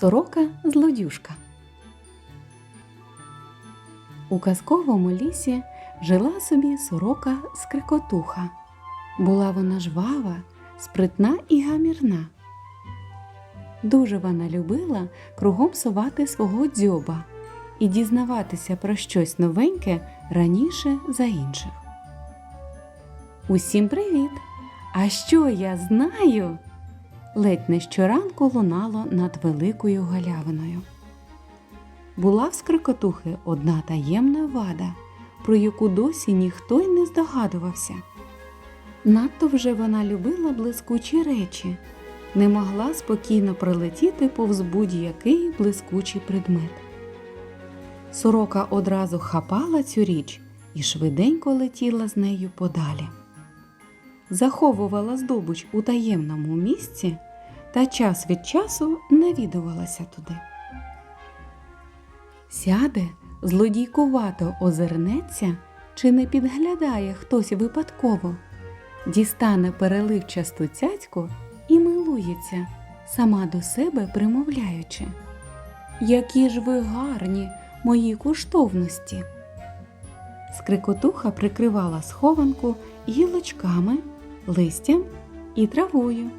Сорока злодюжка. У казковому лісі жила собі сорока скрикотуха. Була вона жвава, спритна і гамірна. Дуже вона любила кругом сувати свого дзьоба і дізнаватися про щось новеньке раніше за інших. Усім привіт! А що я знаю? Ледь не щоранку лунало над великою галявиною. Була в скрикотухи одна таємна вада, про яку досі ніхто й не здогадувався. Надто вже вона любила блискучі речі, не могла спокійно пролетіти повз будь-який блискучий предмет. Сорока одразу хапала цю річ і швиденько летіла з нею подалі. Заховувала здобуч у таємному місці та час від часу навідувалася туди. Сяде, злодійкувато озирнеться, чи не підглядає хтось випадково, дістане переливчасту цяцьку і милується, сама до себе примовляючи. Які ж ви гарні, мої коштовності. Скрикотуха прикривала схованку гілочками, листям і травою.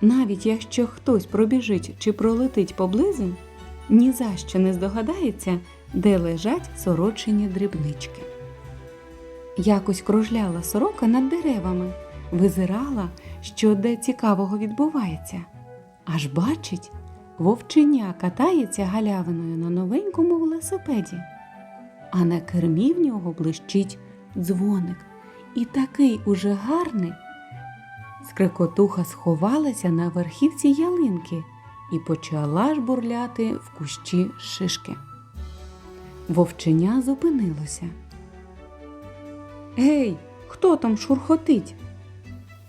Навіть якщо хтось пробіжить чи пролетить поблизу, ні за що не здогадається, де лежать сорочені дрібнички. Якось кружляла сорока над деревами, визирала, що де цікавого відбувається. Аж бачить, вовченя катається галявиною на новенькому велосипеді, а на кермі в нього блищить дзвоник. І такий уже гарний. Скрикотуха сховалася на верхівці ялинки і почала жбурляти в кущі шишки. Вовченя зупинилося. Гей, хто там шурхотить?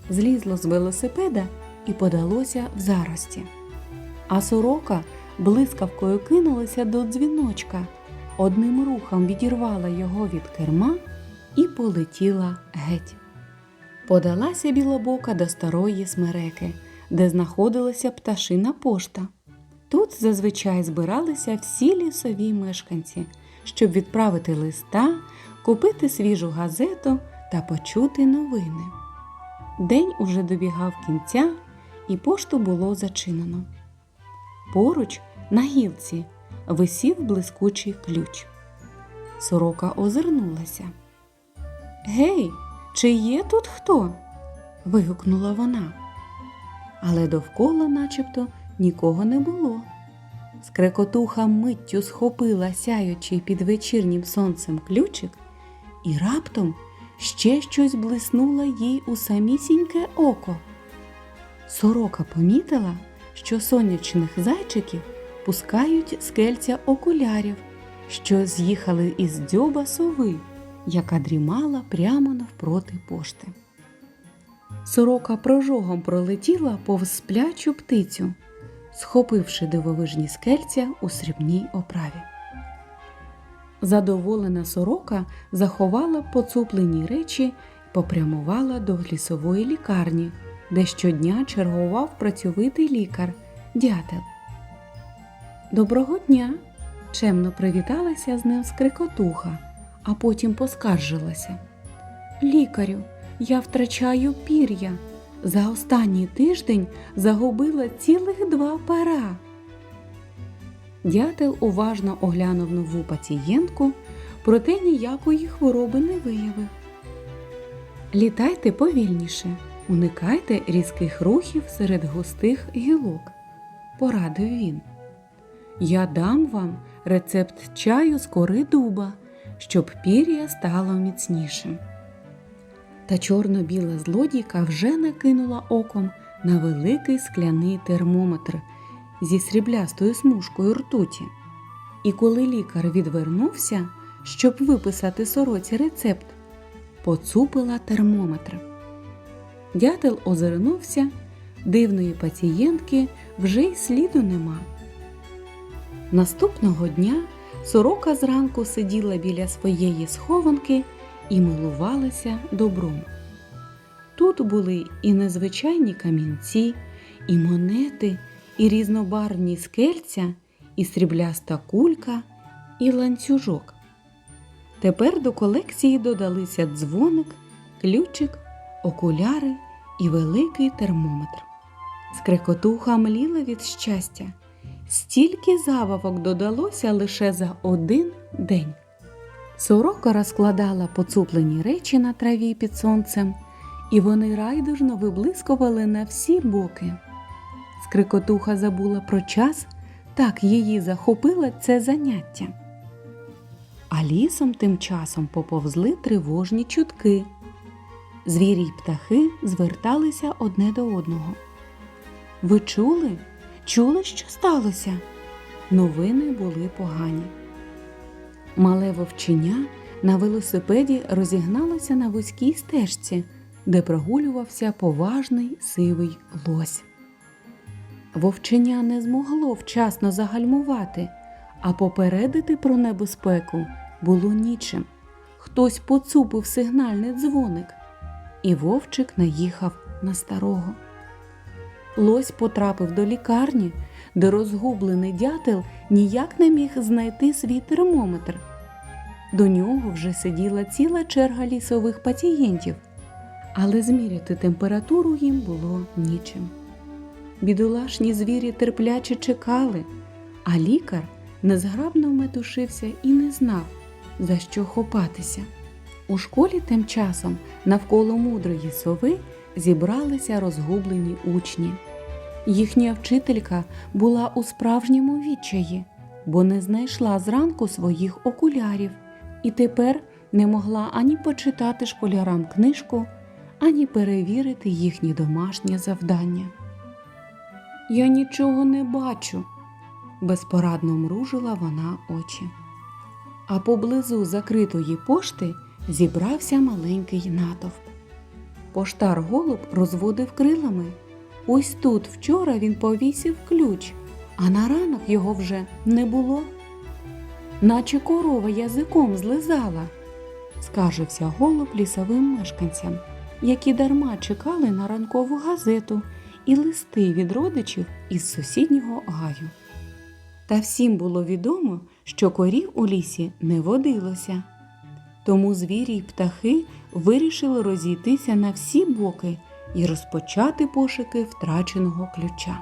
Злізло з велосипеда і подалося в зарості. А сорока блискавкою кинулася до дзвіночка, одним рухом відірвала його від керма і полетіла геть. Подалася білобока до старої смереки, де знаходилася пташина пошта. Тут зазвичай збиралися всі лісові мешканці, щоб відправити листа, купити свіжу газету та почути новини. День уже добігав кінця, і пошту було зачинено. Поруч, на гілці, висів блискучий ключ. Сорока озирнулася. Гей, чи є тут хто? вигукнула вона. Але довкола начебто нікого не було. Скрекотуха миттю схопила сяючий під вечірнім сонцем ключик, і раптом ще щось блиснуло їй у самісіньке око. Сорока помітила, що сонячних зайчиків пускають з кельця окулярів, що з'їхали із дзьоба сови яка дрімала прямо навпроти пошти. Сорока прожогом пролетіла повз сплячу птицю, схопивши дивовижні скельця у срібній оправі. Задоволена сорока заховала поцуплені речі і попрямувала до лісової лікарні, де щодня чергував працьовитий лікар дятел. Доброго дня! чемно привіталася з ним скрикотуха а потім поскаржилася. Лікарю, я втрачаю пір'я. За останній тиждень загубила цілих два пера. Дятел уважно оглянув нову пацієнтку, проте ніякої хвороби не виявив. Літайте повільніше, уникайте різких рухів серед густих гілок, порадив він. Я дам вам рецепт чаю з кори дуба щоб пір'я стало міцнішим. Та чорно-біла злодійка вже накинула оком на великий скляний термометр зі сріблястою смужкою ртуті. І коли лікар відвернувся, щоб виписати сороці рецепт, поцупила термометр. Дятел озирнувся, дивної пацієнтки вже й сліду нема. Наступного дня Сорока зранку сиділа біля своєї схованки і милувалася добром. Тут були і незвичайні камінці, і монети, і різнобарвні скельця, і срібляста кулька, і ланцюжок. Тепер до колекції додалися дзвоник, ключик, окуляри і великий термометр. Скрекотуха мліла від щастя. Стільки забавок додалося лише за один день. Сорока розкладала поцуплені речі на траві під сонцем, і вони райдужно виблискували на всі боки. Скрикотуха забула про час, так її захопило це заняття. А лісом тим часом поповзли тривожні чутки. Звірі й птахи зверталися одне до одного. Ви чули? Чули, що сталося? Новини були погані. Мале вовченя на велосипеді розігналося на вузькій стежці, де прогулювався поважний сивий лось. Вовченя не змогло вчасно загальмувати, а попередити про небезпеку було нічим. Хтось поцупив сигнальний дзвоник, і вовчик наїхав на старого. Лось потрапив до лікарні, де розгублений дятел ніяк не міг знайти свій термометр. До нього вже сиділа ціла черга лісових пацієнтів, але зміряти температуру їм було нічим. Бідолашні звірі терпляче чекали, а лікар незграбно метушився і не знав, за що хопатися. У школі тим часом навколо мудрої сови зібралися розгублені учні. Їхня вчителька була у справжньому відчаї, бо не знайшла зранку своїх окулярів і тепер не могла ані почитати школярам книжку, ані перевірити їхні домашнє завдання. Я нічого не бачу, безпорадно мружила вона очі. А поблизу закритої пошти зібрався маленький натовп. Поштар голуб розводив крилами. Ось тут вчора він повісив ключ, а на ранок його вже не було. Наче корова язиком злизала, скаржився голуб лісовим мешканцям, які дарма чекали на ранкову газету і листи від родичів із сусіднього гаю. Та всім було відомо, що корів у лісі не водилося. Тому звірі й птахи вирішили розійтися на всі боки і розпочати пошуки втраченого ключа.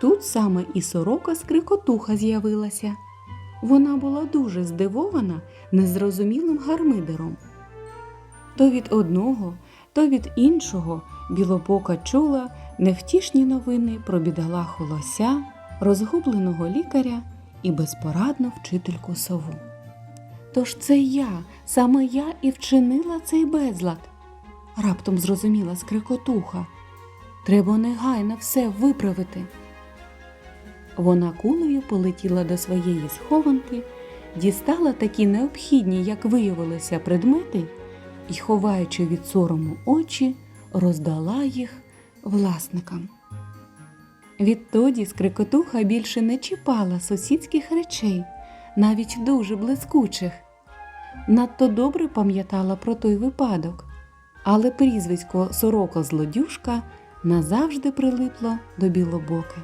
Тут саме і сорока скрикотуха з'явилася. Вона була дуже здивована незрозумілим гармидером. То від одного, то від іншого білобока чула невтішні новини про бідолаху лося, розгубленого лікаря і безпорадну вчительку сову. Тож це я, саме я і вчинила цей безлад, раптом зрозуміла скрикотуха. Треба негайно все виправити. Вона кулею полетіла до своєї схованки, дістала такі необхідні, як виявилося, предмети і, ховаючи від сорому очі, роздала їх власникам. Відтоді скрикотуха більше не чіпала сусідських речей, навіть дуже блискучих. Надто добре пам'ятала про той випадок, але прізвисько сорока злодюшка назавжди прилипло до білобоки.